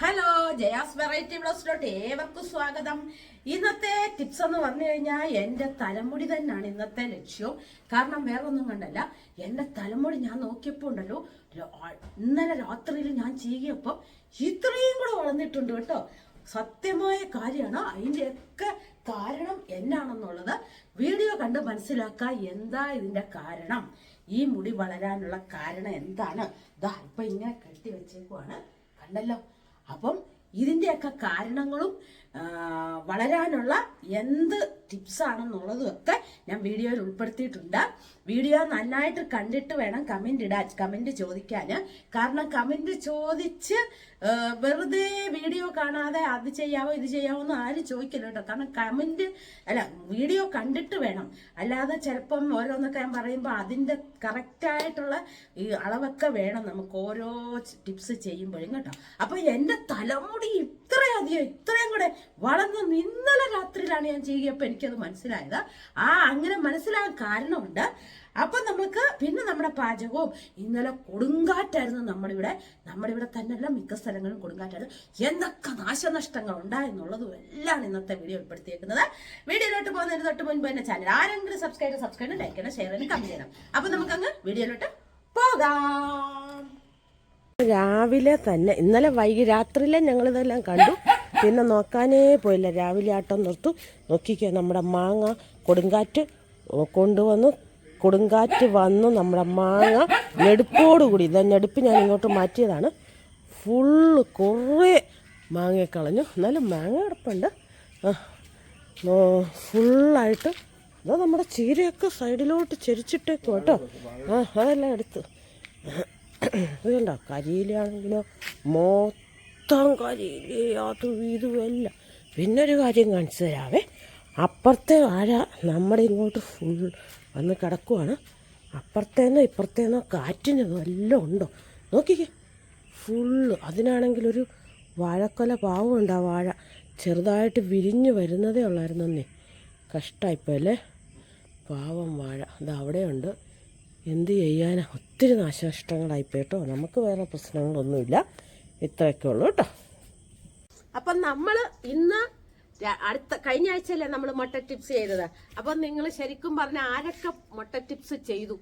Hello Jaya's variety ബ്ലോസിലോട്ട് ഏവർക്കും സ്വാഗതം. ഇന്നത്തെ ടിപ്സ് എന്ന് പറഞ്ഞു കഴിഞ്ഞാൽ എന്റെ തലമുടി തന്നെയാണ് ഇന്നത്തെ ലക്ഷ്യം. കാരണം വേറെ ഒന്നും കണ്ടല്ല എന്റെ തലമുടി ഞാൻ നോക്കിയപ്പോൾ ഉണ്ടല്ലോ ഇന്നലെ രാത്രിയിൽ ഞാൻ ചീകിയപ്പോൾ ഇത്രയും കൂടെ വളർന്നിട്ടുണ്ട് കേട്ടോ. സത്യമായ കാര്യമാണ് അതിന്റെയൊക്കെ കാരണം എന്നാണെന്നുള്ളത് വീഡിയോ കണ്ട് മനസ്സിലാക്കുക എന്താ ഇതിന്റെ കാരണം? ഈ മുടി വളരാനുള്ള കാരണം എന്താണ്? ദാ ഇപ്പൊ ഇങ്ങനെ കെട്ടി വെച്ചേക്കുവാണ്. കണ്ടല്ലോ അപ്പം ഇതിന്റെയൊക്കെ കാരണങ്ങളും വളരാനുള്ള എന്ത് ടിപ്സ് ഞാൻ വീഡിയോയിൽ ഉൾപ്പെടുത്തിയിട്ടുണ്ട്. വീഡിയോ നന്നായിട്ട് കണ്ടിട്ട് വേണം കമന്റ് ഇടാൻ കമന്റ് ചോദിക്കാൻ കാരണം കമന്റ് ചോദിച്ച് വെറുതെ വീഡിയോ കാണാതെ അത് ചെയ്യാവോ ഇത് ചെയ്യാവോ എന്ന് ആരും ചോദിക്കില്ല കേട്ടോ. കാരണം കമന്റ് അല്ല വീഡിയോ കണ്ടിട്ട് വേണം. അല്ലാതെ ചിലപ്പം ഓരോന്നൊക്കെ ഞാൻ പറയുമ്പോൾ അതിന്റെ കറക്റ്റായിട്ടുള്ള ഈ അളവൊക്കെ വേണം നമുക്ക് ഓരോ ടിപ്സ് ചെയ്യുമ്പോഴും കേട്ടോ. അപ്പോൾ എന്റെ തലമുടി ഇത്രയധികം ഇത്രയും കൂടെ വളർന്ന് ഇന്നലെ രാത്രിയിലാണ് ഞാൻ ചെയ്യുകയപ്പോൾ എനിക്കത് മനസ്സിലായത്. ആ അങ്ങനെ മനസ്സിലാകാൻ കാരണമുണ്ട്. അപ്പൊ നമുക്ക് പിന്നെ നമ്മുടെ പാചകവും ഇന്നലെ കൊടുങ്കാറ്റായിരുന്നു നമ്മുടെ ഇവിടെ നമ്മുടെ ഇവിടെ തന്നെയല്ല മിക്ക സ്ഥലങ്ങളും കൊടുങ്കാറ്റായിരുന്നു. എന്തൊക്കെ നാശനഷ്ടങ്ങൾ ഉണ്ടായെന്നുള്ളതും എല്ലാം ഇന്നത്തെ വീഡിയോ ഉൾപ്പെടുത്തിയേക്കുന്നത്. വീഡിയോയിലോട്ട് പോകുന്നതിന് തൊട്ട് മുൻപ് തന്നെ ചാനൽ ആരെങ്കിലും സബ്സ്ക്രൈബ് സബ്സ്ക്രൈബ് ലൈക്ക് ചെയ്യണം ഷെയർ ചെയ്യണം കമന്റ് ചെയ്യണം. അപ്പൊ നമുക്കങ്ങ് വീഡിയോയിലോട്ട് പോകാം. രാവിലെ തന്നെ ഇന്നലെ വൈകി രാത്രിയിലെ ഞങ്ങളിതെല്ലാം കണ്ടു. പിന്നെ നോക്കാനേ പോയില്ല. രാവിലെ ആട്ടം നിർത്തു. നോക്കിക്കോ നമ്മുടെ മാങ്ങ കൊടുങ്കാറ്റ് കൊണ്ടുവന്നു. കൊടുങ്കാറ്റ് വന്നു നമ്മുടെ മാങ്ങ ഞെടുപ്പോടുകൂടി ഇതാ ഞെടുപ്പ് ഞാൻ ഇങ്ങോട്ട് മാറ്റിയതാണ്. ഫുള്ള് കുറേ മാങ്ങ കളഞ്ഞു. എന്നാലും മാങ്ങ കിടപ്പുണ്ട്. ഫുള്ളായിട്ട്. അതാ നമ്മുടെ ചീരയൊക്കെ സൈഡിലോട്ട് ചെരിച്ചിട്ടേക്കും കേട്ടോ. ആ അതെല്ലാം എടുത്ത്. ഇത് കണ്ടോ കരിയിലാണെങ്കിലോ? മൊത്തം കരിയില അതും ഇതും എല്ലാം പിന്നെ ഒരു കാര്യം കാണിച്ചു തരാവേ. അപ്പുറത്തെ വാഴ നമ്മുടെ ഇങ്ങോട്ട് ഫുൾ വന്ന് കിടക്കുവാണ്. അപ്പുറത്തേന്നോ ഇപ്പുറത്തേന്നോ കാറ്റിന് വല്ലതും ഉണ്ടോ? നോക്കിക്കേ. ഫുള്ള് അതിനാണെങ്കിലൊരു വാഴക്കൊല പാവമുണ്ട് ആ വാഴ. ചെറുതായിട്ട് വിരിഞ്ഞ് വരുന്നതേ ഉള്ളായിരുന്നേ കഷ്ടമായിപ്പോൾ അല്ലേ പാവം വാഴ. അത് അവിടെയുണ്ട്. എന്ത് ചെയ്യാനാ? ഒത്തിരി നാശനഷ്ടങ്ങളായിപ്പോയി കേട്ടോ. നമുക്ക് വേറെ പ്രശ്നങ്ങളൊന്നുമില്ല. ഇത്രയൊക്കെ ഉള്ളൂ കേട്ടോ. അപ്പം നമ്മൾ ഇന്ന് അടുത്ത കഴിഞ്ഞ ആഴ്ചയല്ലേ നമ്മൾ മുട്ട ടിപ്സ് ചെയ്തത്? അപ്പം നിങ്ങൾ ശരിക്കും പറഞ്ഞ ആരൊക്കെ മുട്ട ടിപ്സ് ചെയ്തു?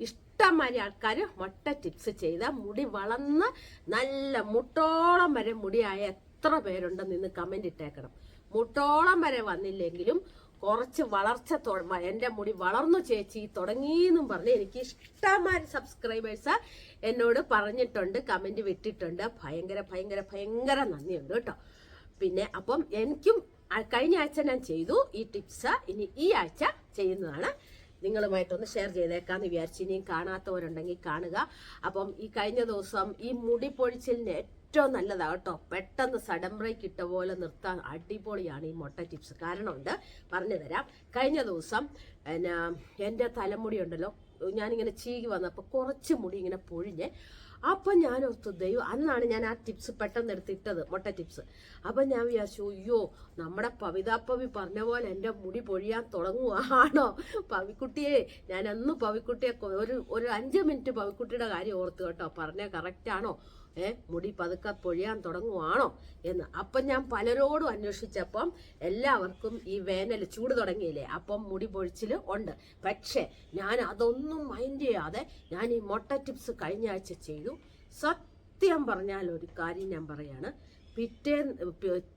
ഇഷ്ടംമാതിരി ആൾക്കാർ മുട്ട ടിപ്സ് ചെയ്ത മുടി വളർന്ന് നല്ല മുട്ടോളം വരെ മുടിയായ എത്ര പേരുണ്ടെന്ന് ഇന്ന് കമന്റ് ഇട്ടേക്കണം. മുട്ടോളം വരെ വന്നില്ലെങ്കിലും കുറച്ച് വളർച്ച എന്റെ മുടി വളർന്നു ചേച്ചി തുടങ്ങിയെന്നും പറഞ്ഞ് എനിക്ക് ഇഷ്ടമാതിരി സബ്സ്ക്രൈബേഴ്സ് എന്നോട് പറഞ്ഞിട്ടുണ്ട് കമന്റ് വിട്ടിട്ടുണ്ട്. ഭയങ്കര ഭയങ്കര ഭയങ്കര നന്ദിയുണ്ട് കേട്ടോ. പിന്നെ അപ്പം എനിക്കും കഴിഞ്ഞ ആഴ്ച ഞാൻ ചെയ്തു ഈ ടിപ്സ് ഇനി ഈ ആഴ്ച ചെയ്യുന്നതാണ്. നിങ്ങളുമായിട്ടൊന്ന് ഷെയർ ചെയ്തേക്കാന്ന് വിചാരിച്ചു ഇനിയും കാണാത്തവരുണ്ടെങ്കിൽ കാണുക. അപ്പം ഈ കഴിഞ്ഞ ദിവസം ഈ മുടി പൊഴിച്ചിലിന് ഏറ്റവും നല്ലതാണ് കേട്ടോ. പെട്ടെന്ന് സഡൻ ബ്രേക്ക് ഇട്ട പോലെ നിർത്താൻ അടിപൊളിയാണ് ഈ മുട്ട ചിപ്സ് കാരണമുണ്ട് പറഞ്ഞു തരാം. കഴിഞ്ഞ ദിവസം പിന്നെ എന്റെ തലമുടി ഉണ്ടല്ലോ ഞാനിങ്ങനെ ചീകി വന്നപ്പോൾ കുറച്ച് മുടി ഇങ്ങനെ പൊഴിഞ്ഞ് അപ്പം ഞാൻ ഓർത്തു ദൈവം അന്നാണ് ഞാൻ ആ ടിപ്സ് പെട്ടെന്ന് എടുത്തിട്ടത് മുട്ട ടിപ്സ് അപ്പം ഞാൻ വിചാരിച്ചു അയ്യോ നമ്മുടെ പവിതാപ്പവി പറഞ്ഞ പോലെ എന്റെ മുടി പൊഴിയാൻ തുടങ്ങുവാണോ? പവിക്കുട്ടിയെ ഞാൻ അന്ന് പവിക്കുട്ടിയെ ഒരു ഒരു അഞ്ച് മിനിറ്റ് പവിക്കുട്ടിയുടെ കാര്യം ഓർത്തു കേട്ടോ. പറഞ്ഞ കറക്റ്റ് ആണോ? ഏ മുടി പതുക്കെ പൊഴിയാൻ തുടങ്ങുവാണോ എന്ന്. അപ്പം ഞാൻ പലരോടും അന്വേഷിച്ചപ്പം എല്ലാവർക്കും ഈ വേനൽ ചൂട് തുടങ്ങിയില്ലേ അപ്പം മുടി പൊഴിച്ചിൽ ഉണ്ട്. പക്ഷേ ഞാൻ അതൊന്നും മൈൻഡ് ചെയ്യാതെ ഞാൻ ഈ മൊട്ട ടിപ്സ് കഴിഞ്ഞ ആഴ്ച ചെയ്തു. സത്യം പറഞ്ഞാൽ ഒരു കാര്യം ഞാൻ പറയാണ്. പിറ്റേ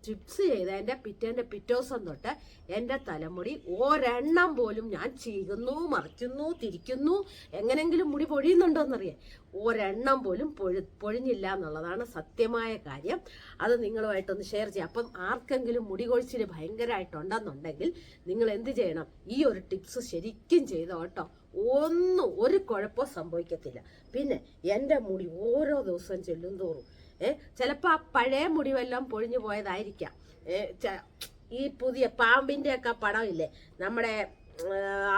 ടിപ്സ് ചെയ്തതിന്റെ പിറ്റേന്റെ പിറ്റോസം തൊട്ട് എന്റെ തലമുടി ഒരെണ്ണം പോലും ഞാൻ ചീകുന്നു മറിക്കുന്നു തിരിക്കുന്നു. എങ്ങനെങ്കിലും മുടി പൊഴിയുന്നുണ്ടോയെന്നറിയാം ഒരെണ്ണം പോലും പൊഴി പൊഴിഞ്ഞില്ല എന്നുള്ളതാണ് സത്യമായ കാര്യം. അത് നിങ്ങളുമായിട്ടൊന്ന് ഷെയർ ചെയ്യാം. അപ്പം ആർക്കെങ്കിലും മുടി കൊഴിച്ചിൽ ഭയങ്കരമായിട്ടുണ്ടെന്നുണ്ടെങ്കിൽ നിങ്ങൾ എന്ത് ചെയ്യണം? ഈ ഒരു ടിപ്സ് ശരിക്കും ചെയ്തോ കേട്ടോ. ഒന്നും ഒരു കുഴപ്പം സംഭവിക്കത്തില്ല. പിന്നെ എന്റെ മുടി ഓരോ ദിവസം ചെല്ലും തോറും ചിലപ്പോൾ ആ പഴയ മുടിവെല്ലാം പൊഴിഞ്ഞു പോയതായിരിക്കാം. ഈ പുതിയ പാമ്പിന്റെ ഒക്കെ പടം ഇല്ലേ? നമ്മുടെ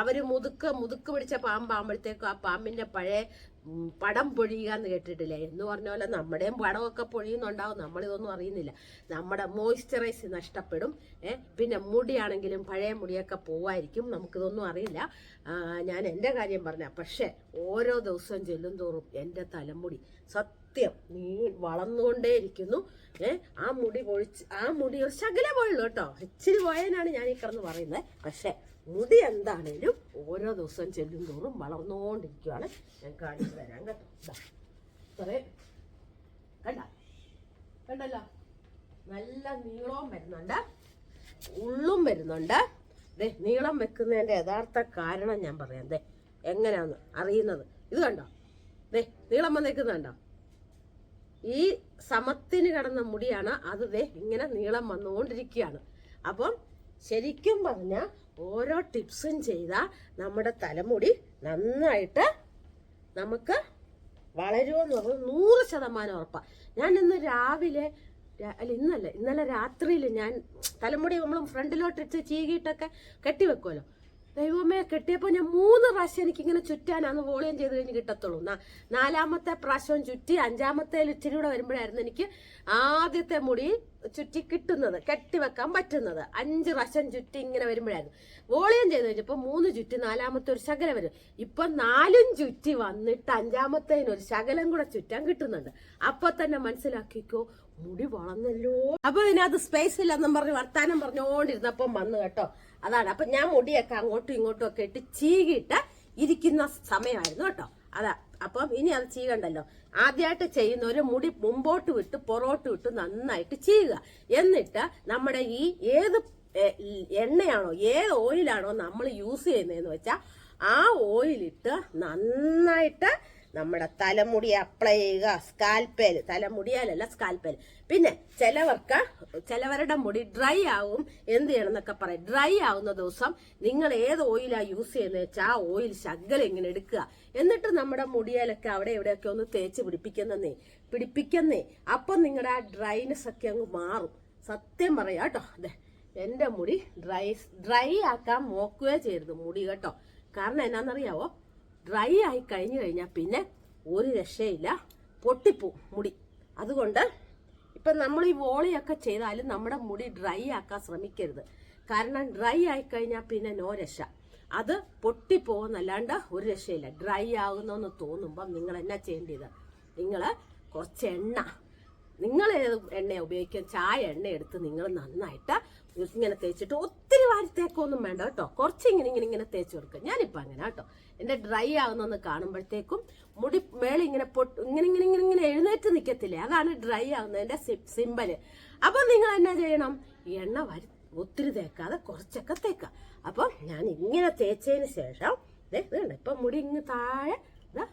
അവർ മുതുക്ക് മുതുക്ക് പിടിച്ച പാമ്പാകുമ്പോഴത്തേക്കും ആ പാമ്പിന്റെ പഴയ പടം പൊഴിയുക എന്ന് കേട്ടിട്ടില്ലേ? എന്ന് പറഞ്ഞ പോലെ നമ്മുടെയും പടമൊക്കെ പൊഴിയുന്നുണ്ടാവും. നമ്മളിതൊന്നും അറിയുന്നില്ല. നമ്മുടെ മോയ്സ്ചറൈസ് നഷ്ടപ്പെടും. പിന്നെ മുടിയാണെങ്കിലും പഴയ മുടിയൊക്കെ പോവായിരിക്കും. നമുക്കിതൊന്നും അറിയില്ല. ഞാൻ എന്റെ കാര്യം പറഞ്ഞ പക്ഷേ ഓരോ ദിവസവും ചെല്ലും തോറും എന്റെ തലമുടി സത്യം സത്യം. നീ വളർന്നുകൊണ്ടേയിരിക്കുന്നു. ഏഹ് ആ മുടി പൊഴിച്ച് ആ മുടി ഒരു ശകല പോയുള്ളൂ കേട്ടോ. ഇച്ചിരി പോയതിനാണ് ഞാൻ ഈ കിടന്ന് പറയുന്നത് പക്ഷെ മുടി എന്താണേലും ഓരോ ദിവസം ചെല്ലും തോറും വളർന്നുകൊണ്ടിരിക്കുകയാണ് ഞാൻ കാണിച്ചു തരാം കേട്ടോ. കണ്ട? കണ്ടല്ലോ? നല്ല നീളവും വരുന്നുണ്ട്. ഉള്ളും വരുന്നുണ്ട്. ദേ നീളം വെക്കുന്നതിന്റെ യഥാർത്ഥ കാരണം ഞാൻ പറയാം. ദേ എങ്ങനെയാന്ന് അറിയുന്നത്? ഇത് കണ്ടോ? ദേ നീളം വന്നേക്കുന്നുണ്ടോ ഈ സമത്തിന് കിടന്ന മുടിയാണ് അത് ഇങ്ങനെ നീളം വന്നുകൊണ്ടിരിക്കുകയാണ്. അപ്പം ശരിക്കും പറഞ്ഞാൽ ഓരോ ടിപ്സും ചെയ്താൽ നമ്മുടെ തലമുടി നന്നായിട്ട് നമുക്ക് വളരുമെന്ന് പറഞ്ഞാൽ നൂറ് ശതമാനം ഉറപ്പാണ് ഞാൻ ഇന്ന് രാവിലെ അല്ല ഇന്നല്ല ഇന്നലെ രാത്രിയിൽ ഞാൻ തലമുടി നമ്മൾ ഫ്രണ്ടിലോട്ടിട്ട് ചീകിയിട്ടൊക്കെ കെട്ടിവെക്കുമല്ലോ ദൈവമേ കെട്ടിയപ്പോൾ ഞാൻ മൂന്ന് പ്രാവശ്യം എനിക്കിങ്ങനെ ചുറ്റാനാണ് വോളിയം ചെയ്ത് കഴിഞ്ഞ് കിട്ടത്തുള്ളൂ. നാലാമത്തെ പ്രാവശ്യം ചുറ്റി അഞ്ചാമത്തെ ഇച്ചിരി കൂടെ വരുമ്പോഴായിരുന്നു എനിക്ക് ആദ്യത്തെ മുടി ചുറ്റി കിട്ടുന്നത് കെട്ടിവെക്കാൻ പറ്റുന്നത്. അഞ്ച് പ്രാവശ്യം ചുറ്റി ഇങ്ങനെ വരുമ്പോഴായിരുന്നു. വോളിയം ചെയ്ത് കഴിഞ്ഞപ്പോൾ മൂന്ന് ചുറ്റി നാലാമത്തെ ഒരു ശകലം വരും. ഇപ്പൊ നാലും ചുറ്റി വന്നിട്ട് അഞ്ചാമത്തേന് ഒരു ശകലം കൂടെ ചുറ്റാൻ കിട്ടുന്നുണ്ട്. അപ്പൊ തന്നെ മനസ്സിലാക്കിക്കോ മുടി വളർന്നല്ലോ. അപ്പൊ ഇതിനകത്ത് സ്പേസ് ഇല്ലെന്നും പറഞ്ഞ് വർത്താനം പറഞ്ഞുകൊണ്ടിരുന്നപ്പം വന്നു കേട്ടോ. അതാണ്. അപ്പൊ ഞാൻ മുടിയൊക്കെ അങ്ങോട്ടും ഇങ്ങോട്ടും ഒക്കെ ഇട്ട് ചീകിയിട്ട് ഇരിക്കുന്ന സമയമായിരുന്നു കേട്ടോ. അതാ. അപ്പം ഇനി അത് ചെയ്യണ്ടല്ലോ ആദ്യമായിട്ട് ചെയ്യുന്നവര് മുടി മുമ്പോട്ട് വിട്ട് പുറോട്ട് വിട്ട് നന്നായിട്ട് ചെയ്യുക എന്നിട്ട് നമ്മുടെ ഈ ഏത് എണ്ണയാണോ ഏത് ഓയിലാണോ നമ്മൾ യൂസ് ചെയ്യുന്നതെന്ന് വെച്ചാൽ ആ ഓയിലിട്ട് നന്നായിട്ട് നമ്മുടെ തലമുടി അപ്ലൈ ചെയ്യുക സ്കാൽപ്പേൽ തലമുടിയാലല്ല സ്കാൽപ്പേൽ പിന്നെ ചിലവർക്ക് ചിലവരുടെ മുടി ഡ്രൈ ആവും എന്ത് ചെയ്യണമെന്നൊക്കെ പറയും. ഡ്രൈ ആവുന്ന ദിവസം നിങ്ങൾ ഏത് ഓയിലാണ് യൂസ് ചെയ്യുന്നത് വെച്ചാൽ ആ ഓയിൽ ശകലം എങ്ങനെ എടുക്കുക. എന്നിട്ട് നമ്മുടെ മുടിയാലൊക്കെ അവിടെ എവിടെയൊക്കെ ഒന്ന് തേച്ച് പിടിപ്പിക്കുന്നേ പിടിപ്പിക്കുന്നേ. അപ്പം നിങ്ങളുടെ ആ ഡ്രൈനെസ് ഒക്കെ അങ്ങ് മാറും. സത്യം പറയാം കേട്ടോ. അതെ എന്റെ മുടി ഡ്രൈ ഡ്രൈ ആക്കാൻ നോക്കുകയോ ചെയ്യരുത് മുടി കേട്ടോ. കാരണം എന്നാന്നറിയാവോ? ഡ്രൈ ആയി കഴിഞ്ഞു കഴിഞ്ഞാൽ പിന്നെ ഒരു രക്ഷയില്ല. പൊട്ടിപ്പോവും മുടി. അതുകൊണ്ട് ഇപ്പം നമ്മൾ ഈ വോളിയൊക്കെ ചെയ്താലും നമ്മുടെ മുടി ഡ്രൈ ആക്കാൻ ശ്രമിക്കരുത്. കാരണം ഡ്രൈ ആയി കഴിഞ്ഞാൽ പിന്നെ നോ രക്ഷ. അത് പൊട്ടിപ്പോകുന്നല്ലാണ്ട് ഒരു രക്ഷയില്ല. ഡ്രൈ ആകുന്നെന്ന് തോന്നുമ്പം നിങ്ങൾ എന്നാ ചെയ്യേണ്ടത്? നിങ്ങൾ കുറച്ച് എണ്ണ. നിങ്ങൾ എണ്ണ ഉപയോഗിക്കുക? ചായ എണ്ണ എടുത്ത് നിങ്ങൾ നന്നായിട്ട് ഇങ്ങനെ തേച്ചിട്ട് ഒത്തിരി വാരി തേക്കൊന്നും വേണ്ട കേട്ടോ. കുറച്ച് ഇങ്ങനെ ഇങ്ങനെ ഇങ്ങനെ തേച്ച് കൊടുക്കുക. ഞാനിപ്പോൾ അങ്ങനെ കേട്ടോ. എന്റെ ഡ്രൈ ആകുന്നൊന്ന് കാണുമ്പോഴത്തേക്കും മുടി മേളിൽ ഇങ്ങനെ പൊട്ട് ഇങ്ങനെ ഇങ്ങനെ ഇങ്ങനെ ഇങ്ങനെ എഴുന്നേറ്റ് നിൽക്കത്തില്ലേ അതാണ് ഡ്രൈ ആകുന്നതിന്റെ സിമ്പൽ. അപ്പം നിങ്ങൾ എന്നാ ചെയ്യണം? എണ്ണ വരി ഒത്തിരി തേക്കാതെ കുറച്ചൊക്കെ തേക്കുക. അപ്പം ഞാൻ ഇങ്ങനെ തേച്ചതിന് ശേഷം ദേ കണ്ടോ? ഇപ്പം മുടി ഇങ്ങ് താഴെ ഇതാ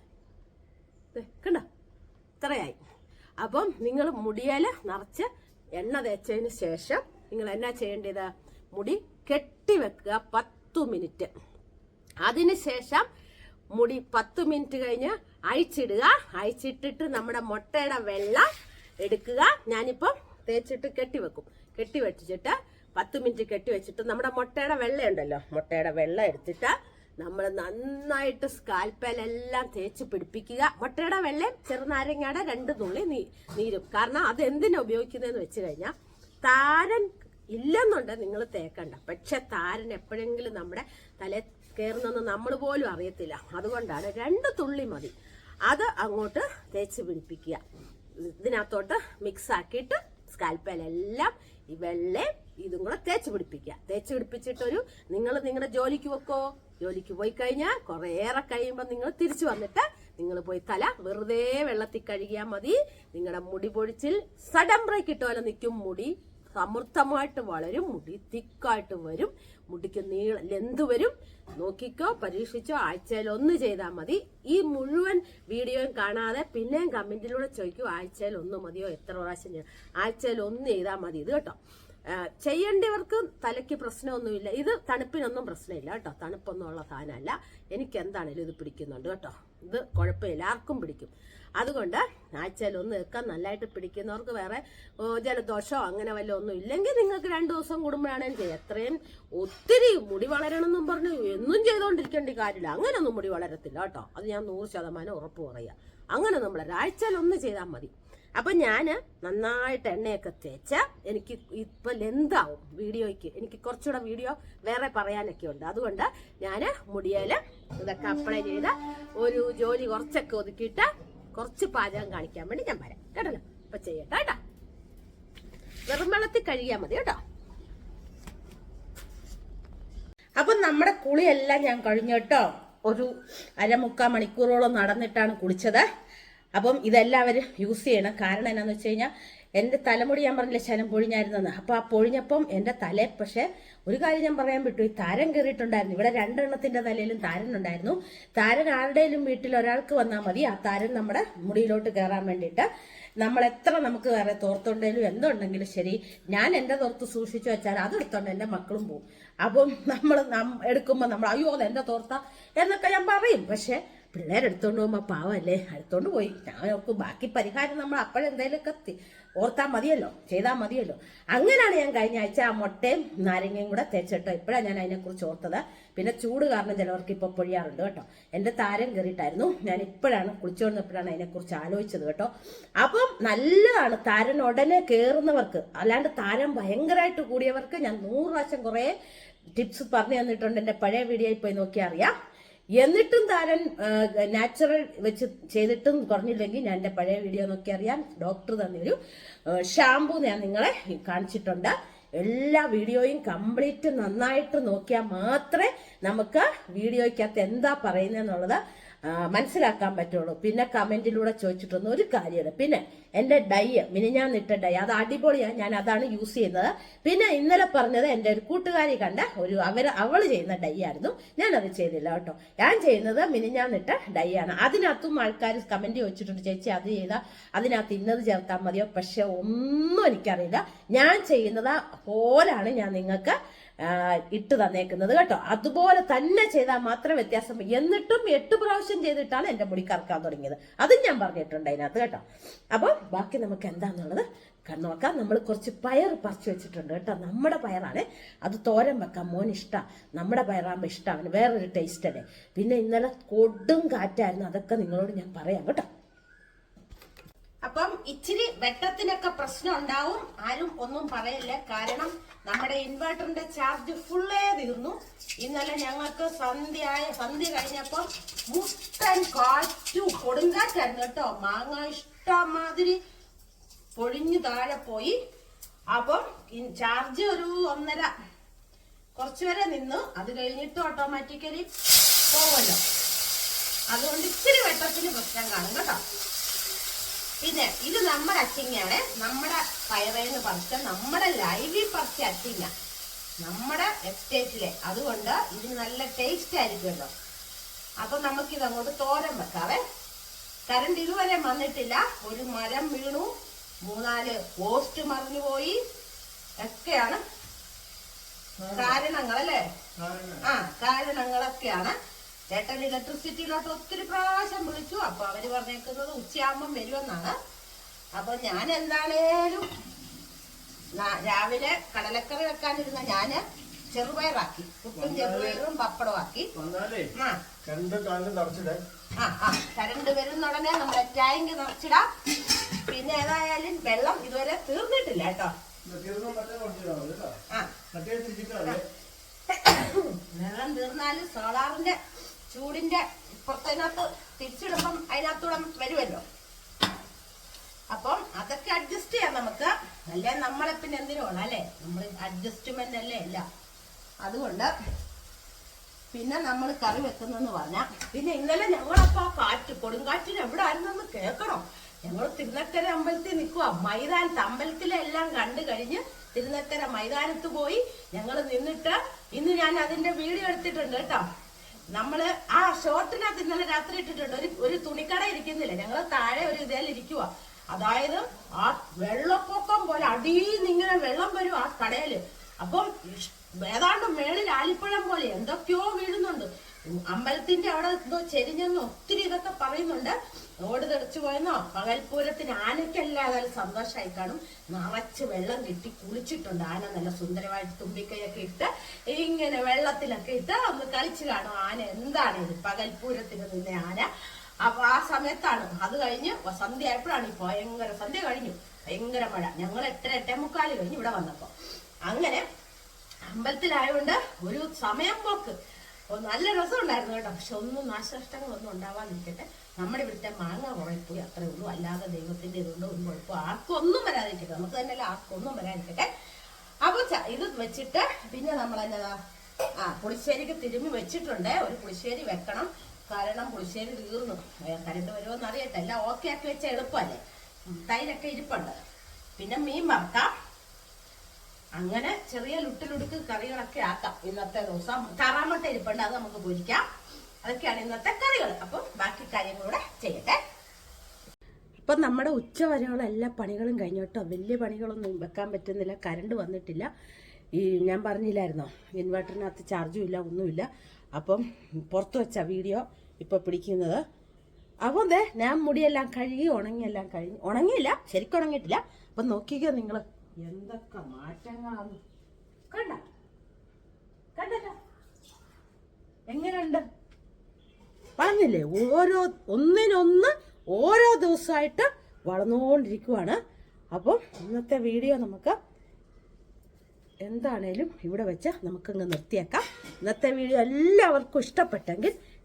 കണ്ടോ? ഇത്രയായി. അപ്പം നിങ്ങൾ മുടിയേൽ നിറച്ച് എണ്ണ തേച്ചതിന് ശേഷം നിങ്ങൾ എന്നാ ചെയ്യേണ്ടത്? മുടി കെട്ടിവെക്കുക പത്തു മിനിറ്റ്. അതിനുശേഷം മുടി പത്ത് മിനിറ്റ് കഴിഞ്ഞ് അഴിച്ചിടുക. അഴിച്ചിട്ടിട്ട് നമ്മുടെ മുട്ടയുടെ വെള്ളം എടുക്കുക. ഞാനിപ്പം തേച്ചിട്ട് കെട്ടിവെക്കും കെട്ടിവെച്ചിട്ട് പത്ത് മിനിറ്റ് കെട്ടിവെച്ചിട്ട് നമ്മുടെ മുട്ടയുടെ വെള്ളം ഉണ്ടല്ലോ മുട്ടയുടെ വെള്ളം എടുത്തിട്ട് നമ്മൾ നന്നായിട്ട് സ്കാൽപ്പലെല്ലാം തേച്ച് പിടിപ്പിക്കുക. മുട്ടയുടെ വെള്ളം ചെറുനാരങ്ങയുടെ രണ്ട് തുള്ളി നീരും. കാരണം അത് എന്തിനാ ഉപയോഗിക്കുന്നതെന്ന് വെച്ച് കഴിഞ്ഞാൽ താരൻ ഇല്ലെന്നുണ്ട് നിങ്ങൾ തേക്കണ്ട. പക്ഷെ താരൻ എപ്പോഴെങ്കിലും നമ്മുടെ തല കയറുന്നെന്ന് നമ്മൾ പോലും അറിയത്തില്ല. അതുകൊണ്ടാണ് രണ്ട് തുള്ളി മതി. അത് അങ്ങോട്ട് തേച്ച് പിടിപ്പിക്കുക. ഇതിനകത്തോട്ട് മിക്സ് ആക്കിയിട്ട് സ്കാൽപ്പലെല്ലാം ഈ വെള്ളയും ഇതും കൂടെ തേച്ച് പിടിപ്പിക്കുക. തേച്ച് പിടിപ്പിച്ചിട്ടൊരു നിങ്ങൾ നിങ്ങളുടെ ജോലിക്ക് വെക്കോ ജോലിക്ക് പോയി കഴിഞ്ഞാൽ കുറേയേറെ കഴിയുമ്പോൾ നിങ്ങൾ തിരിച്ചു വന്നിട്ട് നിങ്ങൾ പോയി തല വെറുതെ വെള്ളത്തിൽ കഴുകിയാൽ മതി. നിങ്ങളുടെ മുടി പൊഴിച്ചിൽ സഡംബ്രേക്ക് ഇട്ട നിൽക്കും മുടി. സമൃദ്ധമായിട്ട് വളരും മുടി തിക്കായിട്ട് വരും മുടിക്ക് നീളം ലെന്ത് വരും. നോക്കിക്കോ പരീക്ഷിച്ചോ ആഴ്ചയിൽ ഒന്ന് ചെയ്താൽ മതി. ഈ മുഴുവൻ വീഡിയോയും കാണാതെ പിന്നെയും കമന്റിലൂടെ ചോദിക്കൂ ആഴ്ചയിൽ ഒന്ന് മതിയോ എത്ര പ്രാവശ്യം ആഴ്ചയിൽ ഒന്ന് ചെയ്താൽ മതി. ഇത് കേട്ടോ. ചെയ്യേണ്ടവർക്ക് തലയ്ക്ക് പ്രശ്നമൊന്നുമില്ല. ഇത് തണുപ്പിനൊന്നും പ്രശ്നമില്ല കേട്ടോ. തണുപ്പൊന്നും ഉള്ള സാധനമല്ല. എനിക്ക് എന്താണേലും ഇത് പിടിക്കുന്നുണ്ട് കേട്ടോ. ഇത് കുഴപ്പമില്ല. ആർക്കും പിടിക്കും. അതുകൊണ്ട് ആഴ്ചയിൽ ഒന്ന് വെക്കാൻ നല്ലതായിട്ട് പിടിക്കുന്നവർക്ക് വേറെ ജലദോഷമോ അങ്ങനെ വല്ല ഒന്നും ഇല്ലെങ്കിൽ നിങ്ങൾക്ക് രണ്ടു ദിവസം കൂടുമ്പോഴാണ് ചെയ്യാം. എത്രയും ഒത്തിരി മുടി വളരണമെന്നും പറഞ്ഞു എന്നും ചെയ്തുകൊണ്ടിരിക്കേണ്ട കാര്യമില്ല. അങ്ങനെയൊന്നും മുടി വളരത്തില്ല കേട്ടോ. അത് ഞാൻ നൂറ് ശതമാനം ഉറപ്പ് പറയുക. അങ്ങനെ നമ്മൾ ഒരാഴ്ചയിൽ ഒന്ന് ചെയ്താൽ മതി. അപ്പം ഞാൻ നന്നായിട്ട് എണ്ണയൊക്കെ തേച്ച് എനിക്ക് ഇപ്പോൾ ലെന്താവും വീഡിയോയ്ക്ക്. എനിക്ക് കുറച്ചുകൂടെ വീഡിയോ വേറെ പറയാനൊക്കെ ഉണ്ട്. അതുകൊണ്ട് ഞാൻ മുടിയേൽ ഇതൊക്കെ അപ്ലൈ ചെയ്ത് ഒരു ജോലി കുറച്ചൊക്കെ ഒതുക്കിയിട്ട് കുറച്ച് പാചകം കാണിക്കാൻ വേണ്ടി ഞാൻ വരാം. കേട്ടല്ലോ? ഇപ്പൊ ചെയ്യട്ടെ കേട്ടോ. വെറും കഴുകിയാൽ മതി കേട്ടോ. അപ്പം നമ്മുടെ കുളിയെല്ലാം ഞാൻ കഴിഞ്ഞു കേട്ടോ. ഒരു അരമുക്കാൽ മണിക്കൂറോളം നടന്നിട്ടാണ് കുളിച്ചത്. അപ്പം ഇതെല്ലാവരും യൂസ് ചെയ്യണം. കാരണം എന്നാന്ന് വെച്ച് കഴിഞ്ഞാൽ എന്റെ തലമുടി ഞാൻ പറഞ്ഞില്ല ശനം പൊഴിഞ്ഞായിരുന്നെന്ന്. അപ്പോൾ ആ പൊഴിഞ്ഞപ്പം എന്റെ തല പക്ഷേ ഒരു കാര്യം ഞാൻ പറയാൻ വിട്ടു ഈ താരം കയറിയിട്ടുണ്ടായിരുന്നു. ഇവിടെ രണ്ടെണ്ണത്തിന്റെ തലയിലും താരൻ ഉണ്ടായിരുന്നു. താരൻ ആരുടെയും വീട്ടിൽ ഒരാൾക്ക് വന്നാൽ മതി. ആ താരൻ നമ്മുടെ മുടിയിലോട്ട് കയറാൻ വേണ്ടിയിട്ട് നമ്മൾ എത്ര നമുക്ക് വേറെ തോർത്തുണ്ടെങ്കിലും എന്തുണ്ടെങ്കിലും ശരി ഞാൻ എന്റെ തോർത്ത് സൂക്ഷിച്ചു വെച്ചാൽ അതെടുത്തോണ്ട് എന്റെ മക്കളും പോവും. അപ്പം നമ്മൾ എടുക്കുമ്പോൾ നമ്മൾ അയ്യോ അത് എന്റെ തോർത്ത എന്നൊക്കെ ഞാൻ പറയും. പക്ഷെ പിള്ളേരെടുത്തോണ്ട് പോകുമ്പോൾ പാവല്ലേ? എടുത്തോണ്ട് പോയി. ഞാൻ ഓർക്കും ബാക്കി പരിഹാരം നമ്മൾ അപ്പോഴെന്തെങ്കിലുമൊക്കെ കത്തി ഓർത്താൽ മതിയല്ലോ ചെയ്താൽ മതിയല്ലോ. അങ്ങനെയാണ് ഞാൻ കഴിഞ്ഞ ആഴ്ച ആ മുട്ടയും നാരങ്ങയും കൂടെ തേച്ചിട്ടോ. ഇപ്പോഴാണ് ഞാൻ അതിനെക്കുറിച്ച് ഓർത്തത്. പിന്നെ ചൂട് കാരണം ചിലവർക്ക് ഇപ്പോൾ പൊഴിയാറുണ്ട് കേട്ടോ. എന്റെ താരം കയറിയിട്ടായിരുന്നു. ഞാൻ ഇപ്പോഴാണ് കുളിച്ചുകൊണ്ടിപ്പോഴാണ് അതിനെക്കുറിച്ച് ആലോചിച്ചത് കേട്ടോ. അപ്പം നല്ലതാണ്. താരൻ ഉടനെ കയറുന്നവർക്ക് അല്ലാണ്ട് താരം ഭയങ്കരമായിട്ട് കൂടിയവർക്ക് ഞാൻ നൂറ് പ്രാവശ്യം കുറേ ടിപ്സ് പറഞ്ഞു തന്നിട്ടുണ്ട്. എന്റെ പഴയ വീഡിയോയിൽ പോയി നോക്കിയാൽ അറിയാം. എന്നിട്ടും താരൻ നാച്ചുറൽ വെച്ച് ചെയ്തിട്ടും കുറഞ്ഞില്ലെങ്കിൽ ഞാൻ എന്റെ പഴയ വീഡിയോ നോക്കി അറിയാം ഡോക്ടർ തന്നൊരു ഷാമ്പു ഞാൻ നിങ്ങളെ കാണിച്ചിട്ടുണ്ട്. എല്ലാ വീഡിയോയും കംപ്ലീറ്റ് നന്നായിട്ട് നോക്കിയാൽ മാത്രമേ നമുക്ക് വീഡിയോയ്ക്കകത്ത് എന്താ പറയുന്നെന്നുള്ളത് മനസ്സിലാക്കാൻ പറ്റുള്ളൂ. പിന്നെ കമന്റിലൂടെ ചോദിച്ചിട്ടൊന്നും ഒരു കാര്യമില്ല. പിന്നെ എന്റെ ഡൈ മിനിഞ്ഞാന്നിട്ട ഡൈ അത് അടിപൊളിയാണ് ഞാൻ അതാണ് യൂസ് ചെയ്യുന്നത്. പിന്നെ ഇന്നലെ പറഞ്ഞത് എന്റെ ഒരു കൂട്ടുകാരി കണ്ട ഒരു അവർ അവൾ ചെയ്യുന്ന ഡൈ ആയിരുന്നു. ഞാൻ അത് ചെയ്തില്ല കേട്ടോ. ഞാൻ ചെയ്യുന്നത് മിനിഞ്ഞാന്നിട്ട ഡൈ ആണ്. അതിനകത്തും ആൾക്കാർ കമന്റ് ചോദിച്ചിട്ടുണ്ട് ചേച്ചി അത് ചെയ്ത അതിനകത്ത് ഇന്നത് ചേർത്താൽ മതിയോ? പക്ഷെ ഒന്നും എനിക്കറിയില്ല. ഞാൻ ചെയ്യുന്നത് പോലാണ് ഞാൻ നിങ്ങൾക്ക് ഇട്ട് തന്നേക്കുന്നത് കേട്ടോ. അതുപോലെ തന്നെ ചെയ്താൽ മാത്രം വ്യത്യാസം. എന്നിട്ടും എട്ട് പ്രാവശ്യം ചെയ്തിട്ടാണ് എന്റെ മുടി കറക്കാൻ തുടങ്ങിയത്. അതും ഞാൻ പറഞ്ഞിട്ടുണ്ട് അതിനകത്ത് കേട്ടോ. അപ്പം ബാക്കി നമുക്ക് എന്താന്നുള്ളത് കണ്ണോക്കാം നോക്കാം. നമ്മൾ കുറച്ച് പയർ പറിച്ചു വെച്ചിട്ടുണ്ട് കേട്ടോ. നമ്മുടെ പയറാണ്. അത് തോരൻ വെക്കാം. മോൻ ഇഷ്ടമാണ് നമ്മുടെ പയറാകുമ്പോൾ ഇഷ്ടമാണ് വേറൊരു ടേസ്റ്റ് അല്ലേ. പിന്നെ ഇന്നലെ കൊടും കാറ്റായിരുന്നു. അതൊക്കെ നിങ്ങളോട് ഞാൻ പറയാം കേട്ടോ. അപ്പം ഇച്ചിരി വെട്ടത്തിനൊക്കെ പ്രശ്നം ഉണ്ടാവും. ആരും ഒന്നും പറയില്ല. കാരണം നമ്മുടെ ഇൻവെർട്ടറിന്റെ ചാർജ് ഫുള്ളേ തീർന്നു. ഇന്നലെ ഞങ്ങൾക്ക് സന്ധ്യ ആയ സന്ധ്യ കഴിഞ്ഞപ്പം മുട്ടൻ കാറ്റു കൊടുങ്കാറ്റായിരുന്നു കേട്ടോ. മാങ്ങ ഇഷ്ടമാതിരി പൊഴിഞ്ഞു താഴെ പോയി. അപ്പം ചാർജ് ഒരു ഒന്നര. കുറച്ചു വരെ നിന്നു. അത് കഴിഞ്ഞിട്ട് ഓട്ടോമാറ്റിക്കലി പോവല്ലോ. അതുകൊണ്ട് ഇത്തിരി വെട്ടത്തിന് പ്രശ്നം കാണും കേട്ടോ. പിന്നെ ഇത് നമ്മുടെ അച്ചിങ്ങയാണ്. നമ്മുടെ പയറേന്ന് പറിച്ച നമ്മുടെ ലൈവിൽ പറിച്ച അച്ചിങ്ങ. നമ്മുടെ എസ്റ്റേറ്റിലെ അതുകൊണ്ട് ഇതിന് നല്ല ടേസ്റ്റ് ആയിരിക്കുമല്ലോ. അപ്പൊ നമുക്കിത് അങ്ങോട്ട് തോരൻ വെക്കാവേ. കറണ്ട് ഇതുവരെ വന്നിട്ടില്ല. ഒരു മരം വീണു. മൂന്നാൽ പോസ്റ്റ് മറിഞ്ഞു പോയി. ഒക്കെയാണ് കാരണങ്ങൾ കാരണങ്ങളല്ലേ ആ കാരണങ്ങളൊക്കെയാണ്. ചേട്ടൻ ഇലക്ട്രിസിറ്റിയിലോട്ട് ഒത്തിരി പ്രാവശ്യം വിളിച്ചു. അപ്പൊ അവർ പറഞ്ഞേക്കുന്നത് ഉച്ചയാകുമ്പം വരുമെന്നാണ്. അപ്പൊ ഞാൻ എന്താണേലും രാവിലെ കടലക്കറി വെക്കാനിരുന്ന ഞാൻ ചെറുപയറാക്കി. പുട്ടും ചെറുപയറും പപ്പടമാക്കി ആ രണ്ട് കാലം ആ ആ കരണ്ട് വരുന്ന ഉടനെ നമ്മുടെ ടാങ്ക് നിറച്ചിടാം പിന്നെ ഏതായാലും വെള്ളം ഇതുവരെ തീർന്നിട്ടില്ല കേട്ടോ. ആ. വെള്ളം തീർന്നാലും സോളാറിന്റെ ചൂടിന്റെ പുറത്തതിനകത്ത് തിരിച്ചിടുമ്പം അതിനകത്തൂടെ വരുമല്ലോ. അപ്പം അതൊക്കെ അഡ്ജസ്റ്റ് ചെയ്യാം നമുക്ക്. അല്ലേ? നമ്മളെ പിന്നെ എന്തിനു വേണം അല്ലേ? നമ്മൾ അഡ്ജസ്റ്റ്മെന്റ് അല്ലേ ഇല്ല. അതുകൊണ്ട് പിന്നെ നമ്മൾ കറി വെക്കുന്നെന്ന് പറഞ്ഞാ പിന്നെ ഇന്നലെ ഞങ്ങളപ്പോ ആ കാറ്റ് കൊടുങ്കാറ്റിന് എവിടെ ആയിരുന്നെന്ന് കേൾക്കണം. ഞങ്ങൾ തിരുനക്കര അമ്പലത്തിൽ നിൽക്കുക മൈതാനത്ത് അമ്പലത്തിലെല്ലാം കണ്ടു കഴിഞ്ഞ് തിരുനക്കര മൈതാനത്ത് പോയി ഞങ്ങൾ നിന്നിട്ട് ഇന്ന് ഞാൻ അതിന്റെ വീഡിയോ എടുത്തിട്ടുണ്ട് കേട്ടോ. നമ്മൾ ആ ഷോർട്ടിനകത്ത് ഇന്നലെ രാത്രി ഇട്ടിട്ടുണ്ട്. ഒരു ഒരു തുണിക്കട ഇരിക്കുന്നില്ല. ഞങ്ങൾ താഴെ ഒരു ഇതേ ഇരിക്കുക അതായത് ആ വെള്ളപ്പൊക്കം പോലെ അടിയിൽ ഇങ്ങനെ വെള്ളം വരും ആ കടയിൽ. അപ്പം ഏതാണ്ട് മേളിൽ ആലിപ്പഴം പോലെ എന്തൊക്കെയോ വീഴുന്നുണ്ട്. അമ്പലത്തിന്റെ അവിടെ എന്തോ ചെരിഞ്ഞെന്ന് ഒത്തിരി ഇതൊക്കെ പറയുന്നുണ്ട്. ഓട് തെറിച്ചു പോയെന്നോ? പകൽപൂരത്തിന് ആനയ്ക്കല്ലാതെ സന്തോഷമായി കാണും. നിറച്ച് വെള്ളം കിട്ടി കുളിച്ചിട്ടുണ്ട്. ആന നല്ല സുന്ദരമായിട്ട് തുമ്പിക്കൈയൊക്കെ ഇട്ട് ഇങ്ങനെ വെള്ളത്തിലൊക്കെ ഇട്ട് ഒന്ന് കളിച്ചു കാണും ആന എന്താണ് ഇത്? പകൽപൂരത്തിന് നിന്ന ആന. അപ്പൊ ആ സമയത്താണ്. അത് കഴിഞ്ഞ് സന്ധ്യ ആയപ്പോഴാണ് ഈ ഭയങ്കര സന്ധ്യ കഴിഞ്ഞു. ഭയങ്കര മഴ. ഞങ്ങൾ എട്ടര എട്ടേ മുക്കാൽ കഴിഞ്ഞ് ഇവിടെ വന്നപ്പോ അങ്ങനെ അമ്പലത്തിലായതുകൊണ്ട് ഒരു സമയം പോക്ക്. നല്ല രസമുണ്ടായിരുന്നു കേട്ടോ. പക്ഷെ ഒന്നും നാശനഷ്ടങ്ങളൊന്നും ഉണ്ടാവാതിരിക്കട്ടെ. നമ്മുടെ ഇവിടുത്തെ മാങ്ങ കുറയിപ്പോയി അത്രേ ഉള്ളൂ. അല്ലാതെ ദൈവത്തിന്റെ ഇതുകൊണ്ട് ഒരു കുഴപ്പം ആർക്കും ഒന്നും വരാതിരിക്കട്ടെ. നമുക്ക് തന്നെയല്ല ആർക്കും ഒന്നും വരാതിരിക്കട്ടെ. അപ്പൊ ഇത് വെച്ചിട്ട് പിന്നെ നമ്മൾ എന്നതാ ആ പുളിശ്ശേരിക്ക് തിരുമ്മി വെച്ചിട്ടുണ്ട്. ഒരു പുളിശ്ശേരി വെക്കണം. കാരണം പുളിശ്ശേരി തീർന്നു. കരണ്ട് വരുമോന്ന് അറിയട്ടെ എല്ലാം ഓക്കെ ആക്കി വെച്ചാൽ എളുപ്പമല്ലേ? തൈരൊക്കെ ഇരിപ്പുണ്ട്. പിന്നെ മീൻ വറക്കാം. അങ്ങനെ ചെറിയ ലുട്ടിലുടുക്ക് കറികളൊക്കെ ആക്കാം. ഇന്നത്തെ ദിവസം താറാമട്ട ഇരിപ്പുണ്ട് അത് നമുക്ക് പൊരിക്കാം. അതൊക്കെയാണ് ഇന്നത്തെ കറികൾ. അപ്പം ബാക്കി കാര്യങ്ങളൂടെ ചെയ്യട്ടെ. അപ്പം നമ്മുടെ ഉച്ച വരെയുള്ള എല്ലാ പണികളും കഴിഞ്ഞു കേട്ടോ. വലിയ പണികളൊന്നും വെക്കാൻ പറ്റുന്നില്ല. കരണ്ട് വന്നിട്ടില്ല. ഈ ഞാൻ പറഞ്ഞില്ലായിരുന്നോ? ഇൻവെർട്ടറിനകത്ത് ചാർജും ഇല്ല ഒന്നുമില്ല. അപ്പം പുറത്ത് വെച്ച വീഡിയോ ഇപ്പോൾ പിടിക്കുന്നത്. അപ്പോൾ അതെ ഞാൻ മുടിയെല്ലാം കഴുകി ഉണങ്ങിയെല്ലാം കഴിഞ്ഞു ഉണങ്ങിയില്ല ശരിക്കും ഉണങ്ങിയിട്ടില്ല. അപ്പം നോക്കിക്കോ നിങ്ങൾ എന്തൊക്കെ മാറ്റങ്ങളാണ്? കണ്ട? കണ്ടല്ലോ? എങ്ങനെയുണ്ട്? പറഞ്ഞില്ലേ ഓരോ ഒന്നിനൊന്ന് ഓരോ ദിവസമായിട്ട് വളർന്നുകൊണ്ടിരിക്കുവാണ്. അപ്പം ഇന്നത്തെ വീഡിയോ നമുക്ക് എന്താണേലും ഇവിടെ വെച്ച് നമുക്കങ്ങ് നിർത്തിയേക്കാം. ഇന്നത്തെ വീഡിയോ എല്ലാവർക്കും ഇഷ്ടപ്പെട്ടെങ്കിൽ